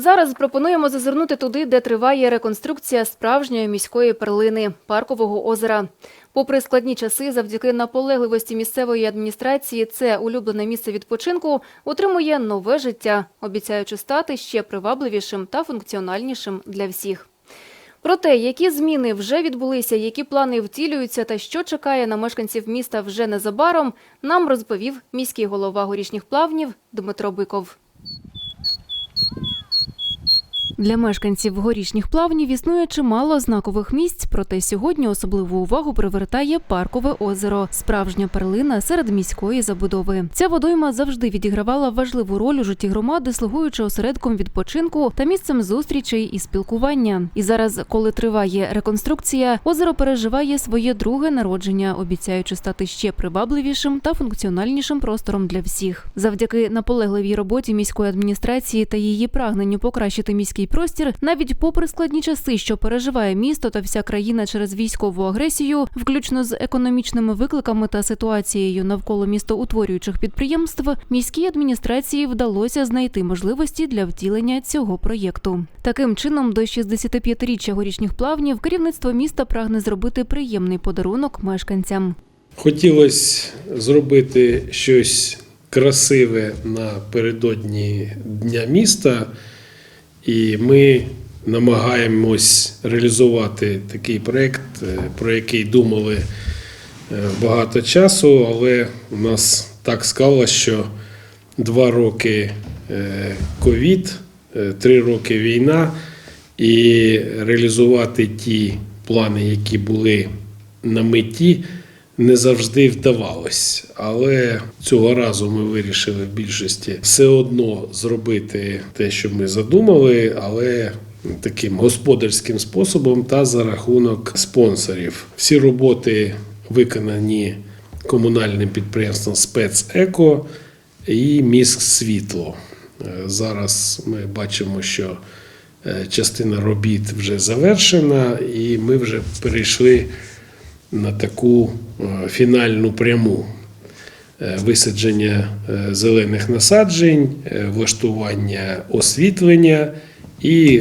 Зараз пропонуємо зазирнути туди, де триває реконструкція справжньої міської перлини паркового озера. Попри складні часи, завдяки наполегливості місцевої адміністрації, це улюблене місце відпочинку отримує нове життя, обіцяючи стати ще привабливішим та функціональнішим для всіх. Про те, які зміни вже відбулися, які плани втілюються та що чекає на мешканців міста вже незабаром, нам розповів міський голова горішніх плавнів Дмитро Биков. Для мешканців горішніх плавнів існує чимало знакових місць, проте сьогодні особливу увагу привертає паркове озеро, справжня перлина серед міської забудови. Ця водойма завжди відігравала важливу роль у житті громади, слугуючи осередком відпочинку та місцем зустрічей і спілкування. І зараз, коли триває реконструкція, озеро переживає своє друге народження, обіцяючи стати ще привабливішим та функціональнішим простором для всіх. Завдяки наполегливій роботі міської адміністрації та її прагненню покращити міський простір, навіть попри складні часи, що переживає місто та вся країна через військову агресію, включно з економічними викликами та ситуацією навколо містоутворюючих підприємств, міській адміністрації вдалося знайти можливості для втілення цього проєкту. Таким чином, до 65-річчя горішніх плавнів керівництво міста прагне зробити приємний подарунок мешканцям. Хотілося зробити щось красиве напередодні Дня міста, і ми намагаємось реалізувати такий проєкт, е, про який думали е, багато часу, але у нас так склалося, що два роки е, ковід, три роки війна, і реалізувати ті плани, які були на меті, не завжди вдавалось. Але цього разу ми вирішили в більшості все одно зробити те, що ми задумали, але таким господарським способом та за рахунок спонсорів. Всі роботи виконані комунальним підприємством спецеко і міськ світло. Зараз ми бачимо, що е, частина робіт вже завершена, і ми вже перейшли на таку е, фінальну пряму Е, висадження е, зелених насаджень, влаштування освітлення і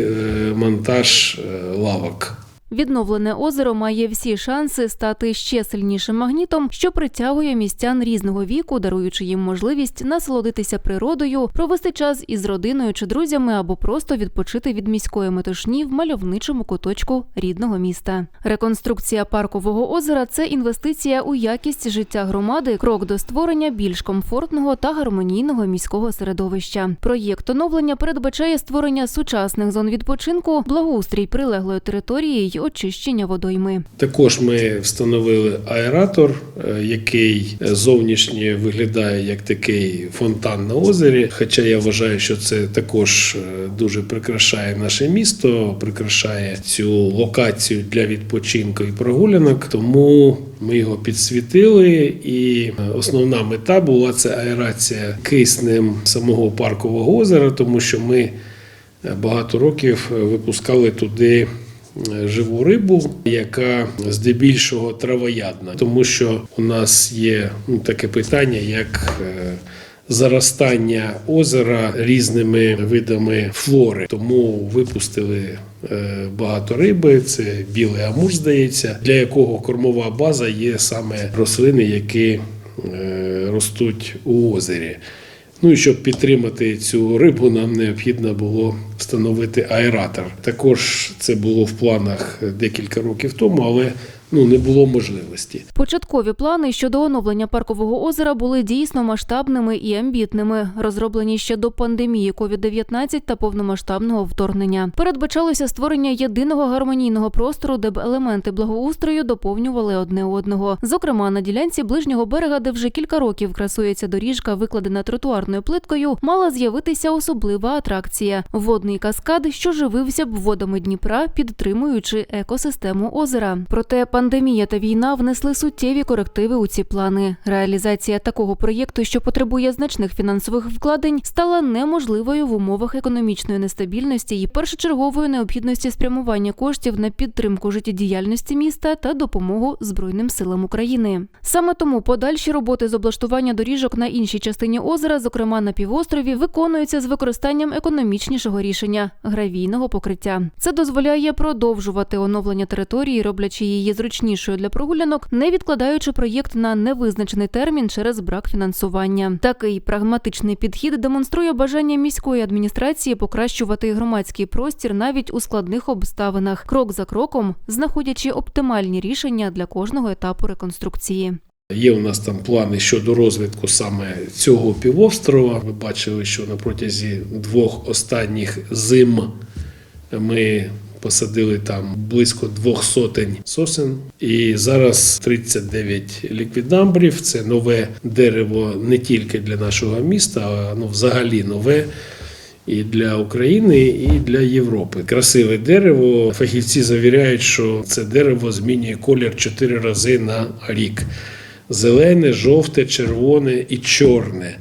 монтаж лавок. Відновлене озеро має всі шанси стати ще сильнішим магнітом, що притягує містян різного віку, даруючи їм можливість насолодитися природою, провести час із родиною чи друзями або просто відпочити від міської метушні в мальовничому куточку рідного міста. Реконструкція паркового озера це інвестиція у якість життя громади, крок до створення більш комфортного та гармонійного міського середовища. Проєкт оновлення передбачає створення сучасних зон відпочинку, благоустрій прилеглої території очищення водойми. Також ми встановили аератор, е, який зовнішньо виглядає як такий фонтан на озері. Хоча я вважаю, що це також е, дуже прикрашає наше місто, прикрашає цю локацію для відпочинку і прогулянок. Тому ми його підсвітили, і е, основна мета була це аерація киснем самого паркового озера, тому що ми е, багато років е, випускали туди е, живу рибу, яка здебільшого травоядна, тому що у нас є ну, таке питання, як е, заростання озера різними видами флори. Тому випустили е, багато риби. Це білий амур, здається, для якого кормова база є саме рослини, які е, ростуть у озері. Ну і щоб підтримати цю рибу, нам необхідно було встановити аератор. Також це було в планах декілька років тому, але ну не було можливості. Початкові плани щодо оновлення паркового озера були дійсно масштабними і амбітними, розроблені ще до пандемії COVID-19 та повномасштабного вторгнення. Передбачалося створення єдиного гармонійного простору, де б елементи благоустрою доповнювали одне одного. Зокрема, на ділянці ближнього берега, де вже кілька років красується доріжка, викладена тротуарною плиткою, мала з'явитися особлива атракція водний каскад, що живився б водами Дніпра, підтримуючи екосистему озера. Проте Пандемія та війна внесли суттєві корективи у ці плани. Реалізація такого проєкту, що потребує значних фінансових вкладень, стала неможливою в умовах економічної нестабільності і першочергової необхідності спрямування коштів на підтримку життєдіяльності міста та допомогу Збройним силам України. Саме тому подальші роботи з облаштування доріжок на іншій частині озера, зокрема на півострові, виконуються з використанням економічнішого рішення гравійного покриття. Це дозволяє продовжувати оновлення території, роблячи її зручнішою для прогулянок, не відкладаючи проєкт на невизначений термін через брак фінансування. Такий прагматичний підхід демонструє бажання міської адміністрації покращувати громадський простір навіть у складних обставинах, крок за кроком, знаходячи оптимальні рішення для кожного етапу реконструкції. Є у нас там плани щодо розвитку саме цього півострова. Ви бачили, що на протязі двох останніх зим ми посадили там близько двох сотень сосен. І зараз 39 ліквідамбрів. Це нове дерево не тільки для нашого міста, а ну, взагалі нове. І для України, і для Європи. Красиве дерево. Фахівці завіряють, що це дерево змінює колір чотири рази на рік: зелене, жовте, червоне і чорне.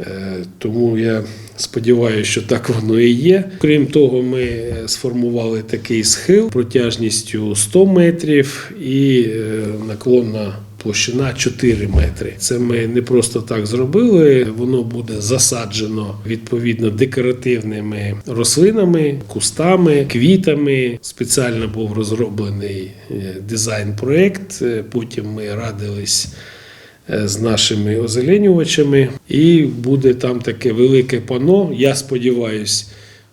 Е, Тому я сподіваюся, що так воно і є. Крім того, ми сформували такий схил протяжністю 100 метрів і е, наклонна площина 4 метри. Це ми не просто так зробили. Воно буде засаджено відповідно декоративними рослинами, кустами, квітами. Спеціально був розроблений е, дизайн-проект. Потім ми радились з нашими озеленювачами, і буде там таке велике пано. Я сподіваюся,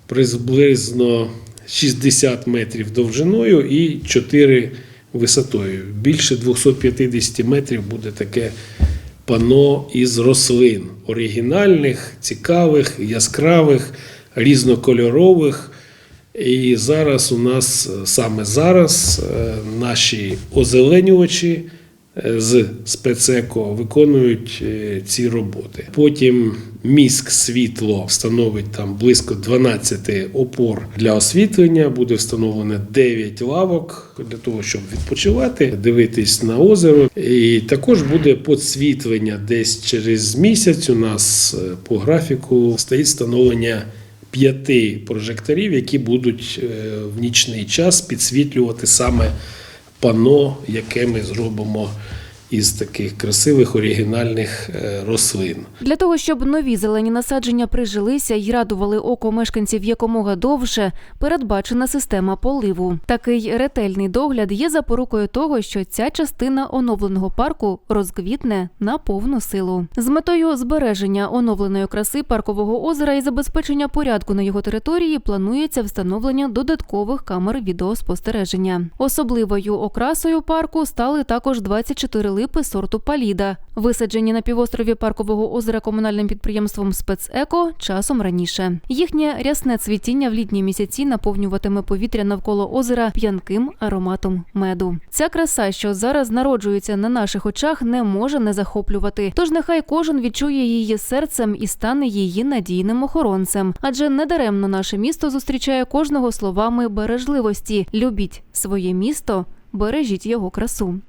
приблизно 60 метрів довжиною і 4 висотою. Більше 250 метрів буде таке пано із рослин оригінальних, цікавих, яскравих, різнокольорових. І зараз у нас е, саме зараз е, наші озеленювачі е, з спецеко виконують е, ці роботи. Потім міськ світло встановить там близько 12 опор для освітлення. Буде встановлено 9 лавок для того, щоб відпочивати, дивитись на озеро. І також буде підсвітлення десь через місяць. У нас е, по графіку стоїть встановлення п'яти прожекторів, які будуть е, в нічний час підсвітлювати саме пано, яке ми зробимо із таких красивих оригінальних е, рослин. Для того, щоб нові зелені насадження прижилися й радували око мешканців якомога довше, передбачена система поливу. Такий ретельний догляд є запорукою того, що ця частина оновленого парку розквітне на повну силу. З метою збереження оновленої краси паркового озера і забезпечення порядку на його території планується встановлення додаткових камер відеоспостереження. Особливою окрасою парку стали також 24 липи сорту паліда, висаджені на півострові паркового озера комунальним підприємством Спецеко часом раніше. Їхнє рясне цвітіння в літні місяці наповнюватиме повітря навколо озера п'янким ароматом меду. Ця краса, що зараз народжується на наших очах, не може не захоплювати. Тож нехай кожен відчує її серцем і стане її надійним охоронцем. Адже недаремно наше місто зустрічає кожного словами бережливості. Любіть своє місто, бережіть його красу.